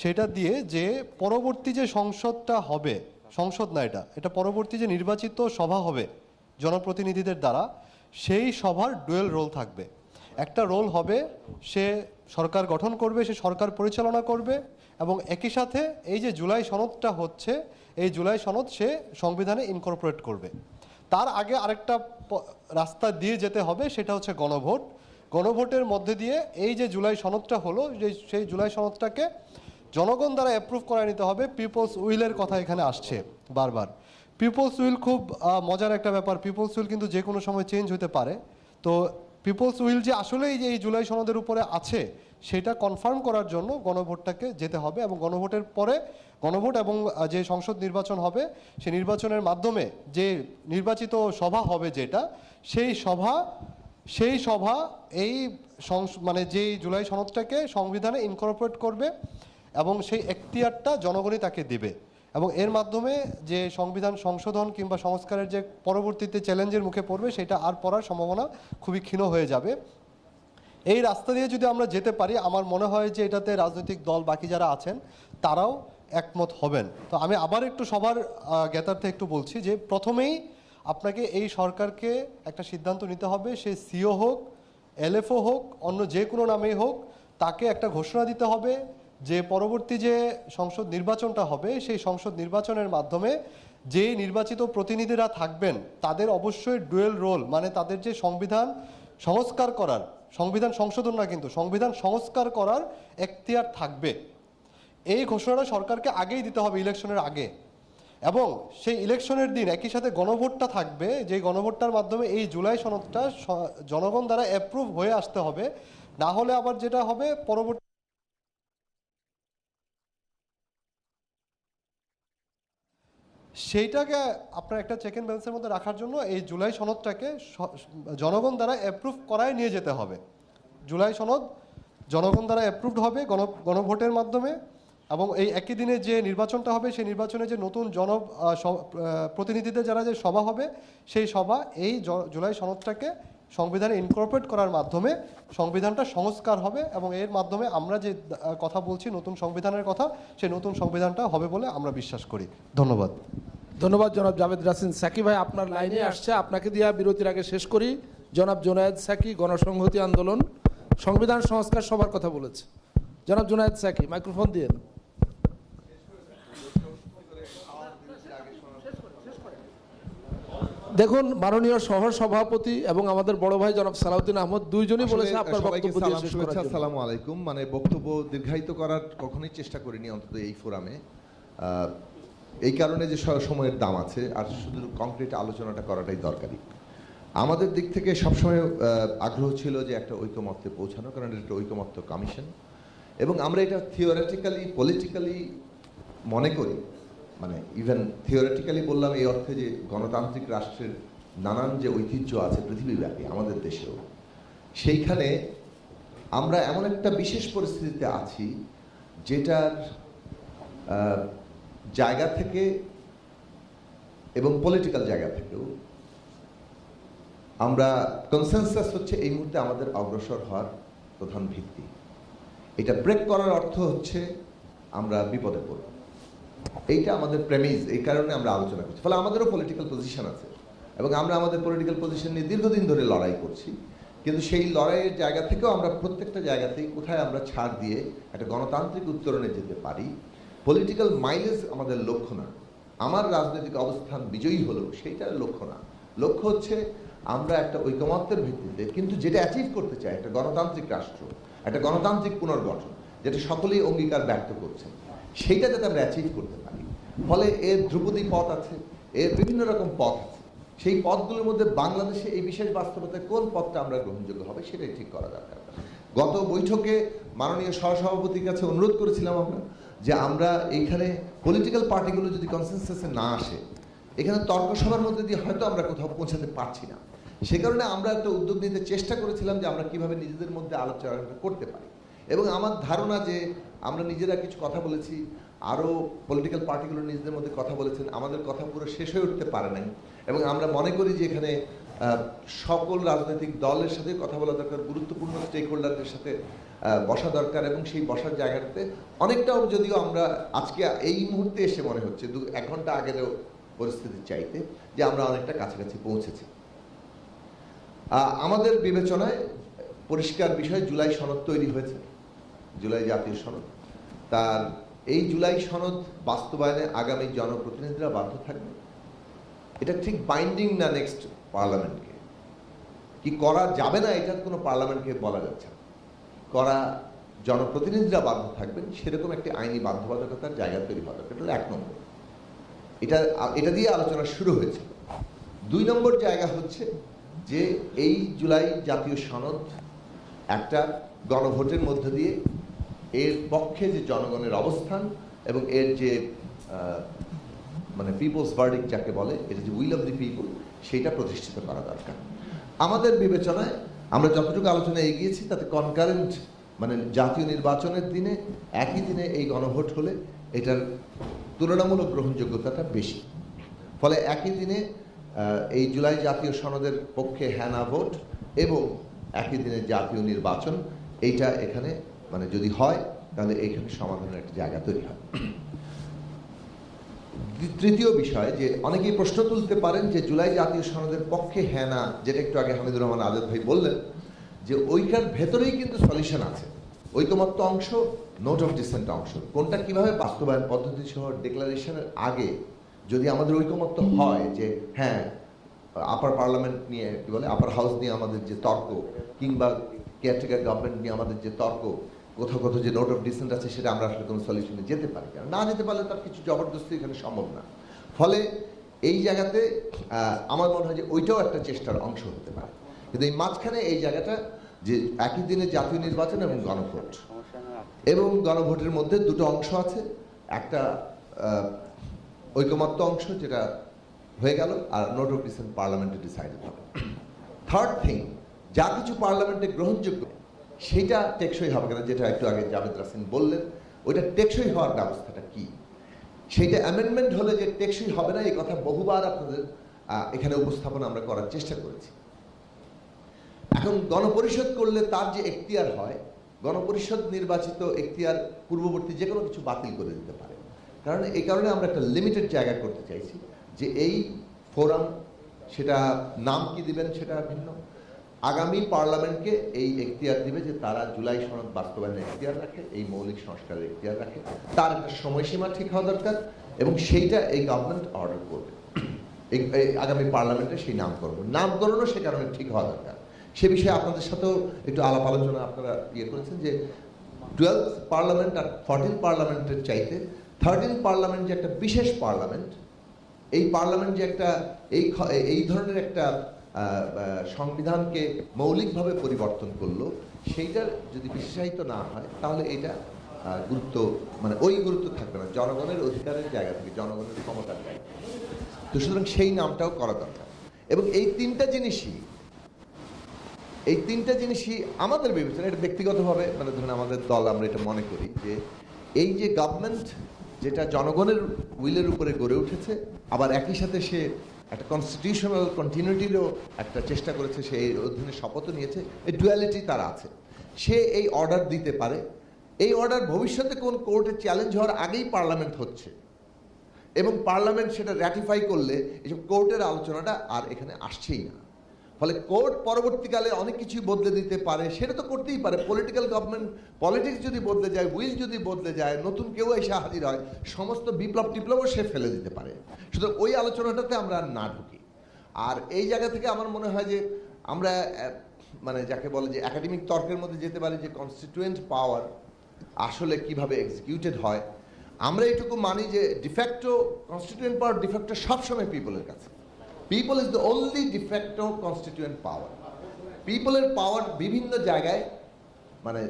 সেটা দিয়ে যে পরবর্তী যে সংসদটা হবে, সংসদ না এটা এটা পরবর্তী যে নির্বাচিত সভা হবে জনপ্রতিনিধিদের দ্বারা, সেই সভার ডুয়েল রোল থাকবে। একটা রোল হবে সে সরকার গঠন করবে, সে সরকার পরিচালনা করবে এবং একই সাথে এই যে জুলাই সনদটা হচ্ছে, এই জুলাই সনদ সে সংবিধানে ইনকর্পোরেট করবে। তার আগে আরেকটা রাস্তা দিয়ে যেতে হবে, সেটা হচ্ছে গণভোট। গণভোটের মধ্যে দিয়ে এই যে জুলাই সনদটা হলো, যে সেই জুলাই সনদটাকে জনগণ দ্বারা অ্যাপ্রুভ করায় নিতে হবে। পিপলস উইলের কথা এখানে আসছে বারবার। পিপলস উইল খুব মজার একটা ব্যাপার। পিপলস উইল কিন্তু যে কোনো সময় চেঞ্জ হতে পারে। তো পিপলস উইল যে আসলেই যে এই জুলাই সনদের উপরে আছে, সেটা কনফার্ম করার জন্য গণভোটটাকে যেতে হবে এবং গণভোটের পরে গণভোট এবং যে সংসদ নির্বাচন হবে সেই নির্বাচনের মাধ্যমে যে নির্বাচিত সভা হবে যেটা, সেই সভা সেই সভা এই মানে যেই জুলাই সনদটাকে সংবিধানে ইনকর্পোরেট করবে এবং সেই এখতিয়ারটা জনগণই তাকে দেবে। এবং এর মাধ্যমে যে সংবিধান সংশোধন কিংবা সংস্কারের যে পরবর্তীতে চ্যালেঞ্জের মুখে পড়বে, সেটা আর পড়ার সম্ভাবনা খুবই ক্ষীণ হয়ে যাবে। এই রাস্তা দিয়ে যদি আমরা যেতে পারি, আমার মনে হয় যে এটাতে রাজনৈতিক দল বাকি যারা আছেন, তারাও একমত হবেন। তো আমি আবার একটু সবার জ্ঞাতার্থে একটু বলছি যে প্রথমেই আপনাকে এই সরকারকে একটা সিদ্ধান্ত নিতে হবে, সে সিও হোক, এলএফও হোক, অন্য যে কোনো নামেই হোক, তাকে একটা ঘোষণা দিতে হবে যে পরবর্তী যে সংসদ নির্বাচনটা হবে, সেই সংসদ নির্বাচনের মাধ্যমে যে নির্বাচিত প্রতিনিধিরা থাকবেন, তাদের অবশ্যই ডুয়েল রোল মানে তাদের যে সংবিধান সংস্কার করার, সংবিধান সংশোধন না কিন্তু, সংবিধান সংস্কার করার এখতিয়ার থাকবে। এই ঘোষণাটা সরকারকে আগেই দিতে হবে ইলেকশনের আগে। এবং সেই ইলেকশনের দিন একই সাথে গণভোটটা থাকবে যে গণভোটটার মাধ্যমে এই জুলাই সনদটা জনগণ দ্বারা অ্যাপ্রুভ হয়ে আসতে হবে। না হলে আবার যেটা হবে, পরবর্তী সেইটাকে আপনার একটা চেক অ্যান্ড ব্যালেন্সের মধ্যে রাখার জন্য এই জুলাই সনদটাকে জনগণ দ্বারা অ্যাপ্রুভ করায় নিয়ে যেতে হবে। জুলাই সনদ জনগণ দ্বারা অ্যাপ্রুভড হবে গণ, গণভোটের মাধ্যমে এবং এই একই দিনে যে নির্বাচনটা হবে, সেই নির্বাচনে যে নতুন জন প্রতিনিধিদের যারা যে সভা হবে, সেই সভা এই জুলাই সনদটাকে সংবিধানে ইনকর্পোরেট করার মাধ্যমে সংবিধানটা সংস্কার হবে এবং এর মাধ্যমে আমরা যে কথা বলছি, নতুন সংবিধানের কথা, সেই নতুন সংবিধানটা হবে বলে আমরা বিশ্বাস করি। ধন্যবাদ। ধন্যবাদ জনাব জাভেদ রাসিন সাকি ভাই আপনার লাইনে আসছে। আপনাকে দিয়া বিরতির আগে শেষ করি। জনাব জোনায়েদ সাকি গণসংহতি আন্দোলন সংবিধান সংস্কার সবার কথা বলেছে। জনাব জোনায়েদ সাকি মাইক্রোফোন দিয়ে দেখুন মাননীয় সহ সভাপতি এবং আমাদের বড় ভাই জনাব সালাউদ্দিন আহমদ দুইজনই বলেছে আপনার বক্তব্য দিয়ে শেষ করার আসসালামু আলাইকুম। মানে বক্তব্য দীর্ঘায়িত করার কখনোই চেষ্টা করিনি অন্তত এই ফোরামে। এই কারণে যে সময়ের দাম আছে, আর শুধু কংক্রিট আলোচনাটা করাটাই দরকারি। আমাদের দিক থেকে সবসময় আগ্রহ ছিল যে একটা ঐকমত্যে পৌঁছানো, কারণ এটা ঐকমত্য কমিশন এবং আমরা এটা থিওরিটিক্যালি পলিটিক্যালি মনে করি মানে ইভেন থিওরিটিক্যালি বললাম এই অর্থে যে গণতান্ত্রিক রাষ্ট্রের নানান যে ঐতিহ্য আছে পৃথিবীব্যাপী, আমাদের দেশেও, সেইখানে আমরা এমন একটা বিশেষ পরিস্থিতিতে আছি, যেটার জায়গা থেকে এবং পলিটিক্যাল জায়গা থেকেও আমরা কনসেনসাস হচ্ছে এই মুহূর্তে আমাদের অগ্রসর হওয়ার প্রধান ভিত্তি। এটা ব্রেক করার অর্থ হচ্ছে আমরা বিপদে পড়ব। এইটা আমাদের প্রেমিজ এই কারণে আমরা আলোচনা করছি। ফলে আমাদেরও পলিটিক্যাল পজিশন আছে এবং আমরা আমাদের পলিটিক্যাল পজিশন নিয়ে দীর্ঘদিন ধরে লড়াই করছি। কিন্তু সেই লড়াইয়ের জায়গা থেকেও আমরা প্রত্যেকটা জায়গাতেই কোথায় আমরা ছাড় দিয়ে একটা গণতান্ত্রিক উত্তরণে যেতে পারি পলিটিক্যাল মাইলেজ আমাদের লক্ষ্য না। আমার রাজনৈতিক অবস্থান বিজয়ী হলো, সেইটার লক্ষ্য না। লক্ষ্য হচ্ছে আমরা একটা ঐকমত্যের ভিত্তিতে কিন্তু যেটা অ্যাচিভ করতে চাই, একটা গণতান্ত্রিক রাষ্ট্র, একটা গণতান্ত্রিক পুনর্গঠন, যেটা সকলেই অঙ্গীকার ব্যক্ত করছে, সেইটা যাতে আমরা অ্যাচিভ করতে পারি। ফলে এর ধ্রুপদী পথ আছে, এর বিভিন্ন রকম পথ আছে। সেই পথগুলোর মধ্যে বাংলাদেশে এই বিশেষ বাস্তবতায় কোন পথটা আমরা গ্রহণযোগ্য হবে সেটাই ঠিক করা দরকার। গত বৈঠকে মাননীয় সহসভাপতির কাছে অনুরোধ করেছিলাম আমরা যে আমরা এইখানে পলিটিক্যাল পার্টিগুলো যদি কনসেনসাসে না আসে, এখানে তর্ক সভার মধ্যে দিয়ে হয়তো আমরা কোথাও পৌঁছাতে পারছি না। সে কারণে আমরা একটা উদ্যোগ নিতে চেষ্টা করেছিলাম যে আমরা কীভাবে নিজেদের মধ্যে আলোচনা করতে পারি। এবং আমার ধারণা যে আমরা নিজেরা কিছু কথা বলেছি আরও পলিটিক্যাল পার্টিগুলো নিজেদের মধ্যে কথা বলেছেন, আমাদের কথা পুরো শেষ হয়ে উঠতে পারে নাই। এবং আমরা মনে করি যে এখানে সকল রাজনৈতিক দলের সাথে কথা বলা দরকার, গুরুত্বপূর্ণ স্টেক হোল্ডারদের সাথে বসা দরকার এবং সেই বসার জায়গাটাতে অনেকটাও যদিও আমরা আজকে এই মুহূর্তে এসে মনে হচ্ছে, দু এক ঘণ্টা আগেরও পরিস্থিতির চাইতে যে আমরা অনেকটা কাছাকাছি পৌঁছেছি। আমাদের বিবেচনায় পরিষ্কার বিষয়, জুলাই সনদ তৈরি হয়েছে, জুলাই জাতীয় সনদ। তার এই জুলাই সনদ বাস্তবায়নে আগামী জনপ্রতিনিধিরা বাধ্য থাকবে। এটা ঠিক বাইন্ডিং না নেক্সট পার্লামেন্টকে। কি করা যাবে না এটার কোনো পার্লামেন্টকে বলা যাচ্ছে না। করা জনপ্রতিনিধিরা বাধ্য থাকবেন, সেরকম একটি আইনি বাধ্যবাধকতার জায়গা তৈরি দরকার। এটা এক নম্বর। এটা এটা দিয়ে আলোচনা শুরু হয়েছে। দুই নম্বর জায়গা হচ্ছে যে এই জুলাই জাতীয় সনদ একটা গণভোটের মধ্য দিয়ে এর পক্ষে যে জনগণের অবস্থান এবং এর যে মানে পিপলস ভার্ডিক যাকে বলে, এটা যে উইল অফ দি পিপল সেইটা প্রতিষ্ঠিত করা দরকার। আমাদের বিবেচনায় আমরা যতটুকু আলোচনা এগিয়েছি, তাতে কনকারেন্ট মানে জাতীয় নির্বাচনের দিনে একই দিনে এই গণভোট হলে এটার তুলনামূলক গ্রহণযোগ্যতাটা বেশি। ফলে একই দিনে এই জুলাই জাতীয় সনদের পক্ষে হ্যানা ভোট এবং একই দিনে জাতীয় নির্বাচন, এইটা এখানে মানে যদি হয়, তাহলে এইখানে সমাধানের একটা জায়গা তৈরি হয়। তৃতীয় বিষয় যে অনেকেই প্রশ্ন তুলতে পারেন যে জুলাই জাতীয় সনদের পক্ষে হ্যাঁ না, যেটা একটু আগে হামিদুর রহমান আজাদ ভাই বললেন, যে ওইটার ভেতরেই কিন্তু সলিউশন আছে। ঐকমত্য অংশ, নোট অফ ডিসেন্ট অংশ। কোনটা কীভাবে বাস্তবায়ন পদ্ধতি সহ ডিক্লারেশনের আগে যদি আমাদের ঐকমত্য হয় যে হ্যাঁ আপার পার্লামেন্ট নিয়ে কি বলে, আপার হাউস নিয়ে আমাদের যে তর্ক, কিংবা কেয়ারটেকার গভর্নমেন্ট নিয়ে আমাদের যে তর্ক কোথাও কোথাও যে নোট অফ ডিসেন্ট আছে, সেটা আমরা আসলে কোনো সলিউশনে যেতে পারি। না না যেতে পারলে তার কিছু জবরদস্তি এখানে সম্ভব না। ফলে এই জায়গাতে আমার মনে হয় যে ওইটাও একটা চেষ্টার অংশ হতে পারে। কিন্তু এই মাঝখানে এই জায়গাটা, যে একই দিনে জাতীয় নির্বাচন এবং গণভোট। এবং গণভোটের মধ্যে দুটো অংশ আছে। একটা ঐকমত্য অংশ, যেটা হয়ে গেল, আর নোট অফ ডিসেন্ট পার্লামেন্টে ডিসাইডেড হবে। থার্ড থিং যা কিছু পার্লামেন্টে গ্রহণযোগ্য সেটা টেকসই হবে কিনা? যেটা একটু আগে জাভেদ রাসিন বললেন, ওইটা টেকসই হওয়ার ব্যবস্থাটা কি? সেইটা অ্যামেন্ডমেন্ট হলে যে টেকসই হবে না, এই কথা বহুবার আপনাদের এখানে উপস্থাপন আমরা করার চেষ্টা করেছি। এখন গণপরিষদ করলে তার যে এখতিয়ার হয়, গণপরিষদ নির্বাচিত এখতিয়ার পূর্ববর্তী যে কোনো কিছু বাতিল করে দিতে পারে। কারণ এই কারণে আমরা একটা লিমিটেড জায়গা করতে চাইছি যে এই ফোরাম সেটা নাম কি দিবেন সেটা ভিন্ন। আগামী পার্লামেন্টকে এই এখতিয়ার দিবে যে তারা জুলাই সনদ বাস্তবায়নের এখতিয়ার রাখে, এই মৌলিক সংস্কারের এখতিয়ার রাখে। তার একটা সময়সীমা ঠিক হওয়া দরকার এবং সেইটা এই গভর্নমেন্ট অর্ডার করবে। আগামী পার্লামেন্টে সেই নামকরণ। নামকরণও সে কারণে ঠিক হওয়া দরকার। সে বিষয়ে আপনাদের সাথেও একটু আলাপ আলোচনা আপনারা ইয়ে করেছেন যে টুয়েলভ পার্লামেন্ট আর ফর্টিন পার্লামেন্টের চাইতে থার্টিন পার্লামেন্ট যে একটা বিশেষ পার্লামেন্ট এই পার্লামেন্ট যে একটা, এই এই ধরনের একটা সংবিধানকে মৌলিকভাবে পরিবর্তন করল, সেইটার যদি বিশেষায়িত না হয়, তাহলে এটা গুরুত্ব মানে ওই গুরুত্ব থাকবে না, জনগণের অধিকারের জায়গা থেকে, জনগণের ক্ষমতার জায়গা তো সুতরাং সেই নামটাও করা দরকার। এবং এই তিনটা জিনিসই, এই তিনটা জিনিসই আমাদের বিবেচনা এটা ব্যক্তিগতভাবে মানে ধরুন আমাদের দল, আমরা এটা মনে করি যে, এই যে গভর্নমেন্ট যেটা জনগণের উইলের উপরে গড়ে উঠেছে, আবার একই সাথে সে একটা কনস্টিটিউশনাল কন্টিনিউটিরও একটা চেষ্টা করেছে, সে এই অধীনে শপথও নিয়েছে, এই ডুয়ালিটি তার আছে। সে এই অর্ডার দিতে পারে। এই অর্ডার ভবিষ্যতে কোন কোর্টে চ্যালেঞ্জ হওয়ার আগেই পার্লামেন্ট হচ্ছে। এবং পার্লামেন্ট সেটা র্যাটিফাই করলে এসব কোর্টের আলোচনাটা আর এখানে আসছেই না। ফলে কোর্ট পরবর্তীকালে অনেক কিছুই বদলে দিতে পারে, সেটা তো করতেই পারে। পলিটিক্যাল গভর্নমেন্ট পলিটিক্স যদি বদলে যায় উইল যদি বদলে যায়, নতুন কেউ এসে হাজির হয়, সমস্ত বিপ্লব টিপ্লবও সে ফেলে দিতে পারে। সুতরাং ওই আলোচনাটাতে আমরা না ঢুকি। আর এই জায়গা থেকে আমার মনে হয় যে আমরা মানে যাকে বলে যে একাডেমিক তর্কের মধ্যে যেতে পারি যে কনস্টিটিউয়েন্ট পাওয়ার আসলে কীভাবে এক্সিকিউটেড হয়। আমরা এটুকু মানি যে ডিফ্যাক্টো কনস্টিটিউয়েন্ট পাওয়ার ডিফ্যাক্টো সবসময় পিপলের কাছে। People is the only de facto constituent power পিপলের power বিভিন্ন জায়গায় মানে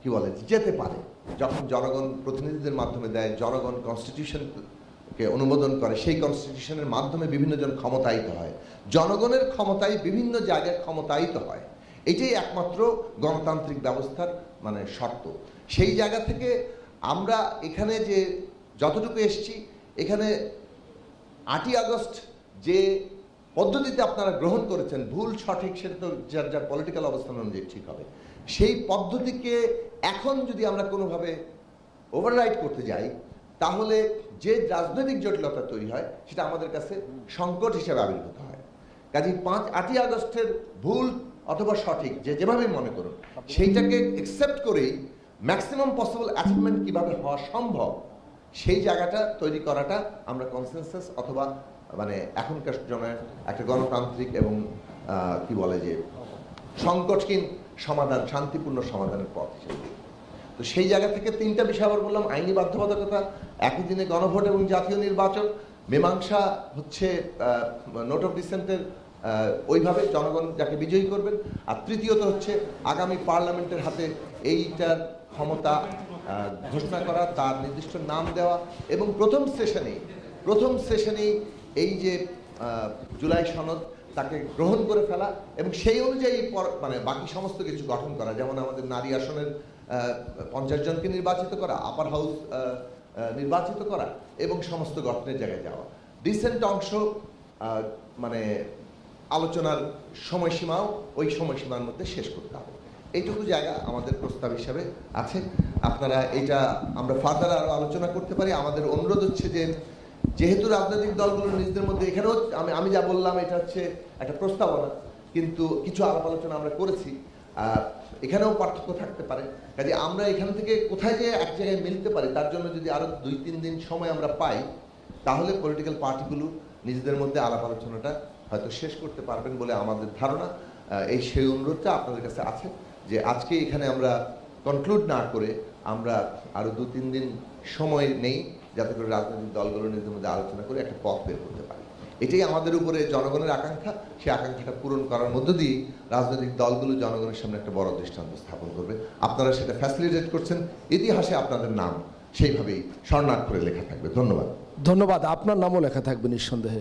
কি বলে, যেতে পারে। যখন জনগণ প্রতিনিধিদের মাধ্যমে দেয়, জনগণ কনস্টিটিউশনকে অনুমোদন করে, সেই কনস্টিটিউশনের মাধ্যমে বিভিন্ন জন ক্ষমতায়িত হয়। জনগণের ক্ষমতায় বিভিন্ন জায়গায় ক্ষমতায়িত হয়। এটাই একমাত্র গণতান্ত্রিক ব্যবস্থার মানে শর্ত। সেই জায়গা থেকে আমরা এখানে যে যতটুকু এসছি, এখানে আটই আগস্ট যে পদ্ধতিতে আপনারা গ্রহণ করেছেন, ভুল, সঠিক, সেটা তো যার যার পলিটিক্যাল অবস্থান অনুযায়ী ঠিক হবে। সেই পদ্ধতিকে এখন যদি আমরা কোনোভাবে ওভাররাইড করতে যাই, তাহলে যে রাজনৈতিক জটিলতা তৈরি হয়, সেটা আমাদের কাছে সংকট হিসেবে আবির্ভূত হয়। কাজে পাঁচ, আটই আগস্টের ভুল অথবা সঠিক, যে যেভাবেই মনে করুন, সেইটাকে একসেপ্ট করেই ম্যাক্সিমাম পসিবল অ্যাচিভমেন্ট কীভাবে হওয়া সম্ভব সেই জায়গাটা তৈরি করাটা আমরা কনসেনসাস অথবা মানে এখনকার জনের একটা গণতান্ত্রিক এবং কি বলে যে, সংকটহীন সমাধান, শান্তিপূর্ণ সমাধানের পথ হিসেবে। তো সেই জায়গা থেকে তিনটা বিষয় আবার বললাম, আইনি বাধ্যবাধকতা, একই দিনে গণভোট এবং জাতীয় নির্বাচন, মীমাংসা হচ্ছে নোট অফ ডিসেন্টের ওইভাবে জনগণ যাকে বিজয়ী করবেন। আর তৃতীয়ত হচ্ছে, আগামী পার্লামেন্টের হাতে এইটার ক্ষমতা ঘোষণা করা, তার নির্দিষ্ট নাম দেওয়া এবং প্রথম সেশনেই প্রথম সেশনেই এই যে জুলাই সনদ তাকে গ্রহণ করে ফেলা এবং সেই অনুযায়ী মানে বাকি সমস্ত কিছু গঠন করা। যেমন আমাদের নারী আসনের পঞ্চাশ জনকে নির্বাচিত করা আপার হাউস নির্বাচিত করা এবং সমস্ত গঠনের জায়গায় যাওয়া। রিসেন্ট অংশ মানে আলোচনার সময়সীমাও ওই সময়সীমার মধ্যে শেষ করতে হবে। এইটুকু জায়গা আমাদের প্রস্তাব হিসাবে আছে। আপনারা এটা আমরা ফার্দার আরও আলোচনা করতে পারি। আমাদের অনুরোধ হচ্ছে যে, যেহেতু রাজনৈতিক দলগুলো নিজেদের মধ্যে, এখানেও আমি আমি যা বললাম, এটা হচ্ছে একটা প্রস্তাবনা, কিন্তু কিছু আলাপ আলোচনা আমরা করেছি। আর এখানেও পার্থক্য থাকতে পারে। কাজে আমরা এখান থেকে কোথায় যে এক জায়গায় মিলতে পারি, তার জন্য যদি আরও দুই, তিন দিন সময় আমরা পাই, তাহলে পলিটিক্যাল পার্টিগুলো নিজেদের মধ্যে আলাপ আলোচনাটা হয়তো শেষ করতে পারবেন বলে আমাদের ধারণা। এই সেই অনুরোধটা আপনাদের কাছে আছে। যে আজকে এখানে আমরা কনক্লুড না করে আমরা আরও দু, তিন দিন সময় নেই যাতে করে রাজনৈতিক দলগুলো নিজেদের মধ্যে আলোচনা করে একটা পথ বের করতে পারি। এটাই আমাদের উপরে জনগণের আকাঙ্ক্ষা। সেই আকাঙ্ক্ষাটা পূরণ করার মধ্য দিয়ে রাজনৈতিক দলগুলো জনগণের সামনে একটা বড় দৃষ্টান্ত স্থাপন করবে। আপনারা সেটা ফ্যাসিলিটেট করছেন। ইতিহাসে আপনাদের নাম সেইভাবেই স্বর্ণাক্ষরে লেখা থাকবে। ধন্যবাদ। ধন্যবাদ। আপনার নামও লেখা থাকবে নিঃসন্দেহে।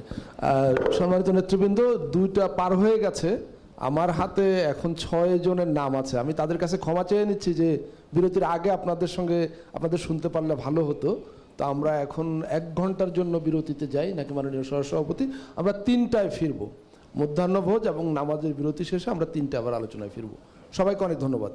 সম্মানিত নেতৃবৃন্দ, দুইটা পার হয়ে গেছে। আমার হাতে এখন ছয় জনের নাম আছে। আমি তাদের কাছে ক্ষমা চেয়ে নিচ্ছি যে বিরতির আগে আপনাদের সঙ্গে আপনাদের শুনতে পারলে ভালো হতো। তো আমরা এখন এক ঘণ্টার জন্য বিরতিতে যাই, নাকি মাননীয় সহসভাপতি? আমরা তিনটায় ফিরবো। মধ্যাহ্নভোজ এবং নামাজের বিরতি শেষে আমরা তিনটা আবার আলোচনায় ফিরবো। সবাইকে অনেক ধন্যবাদ।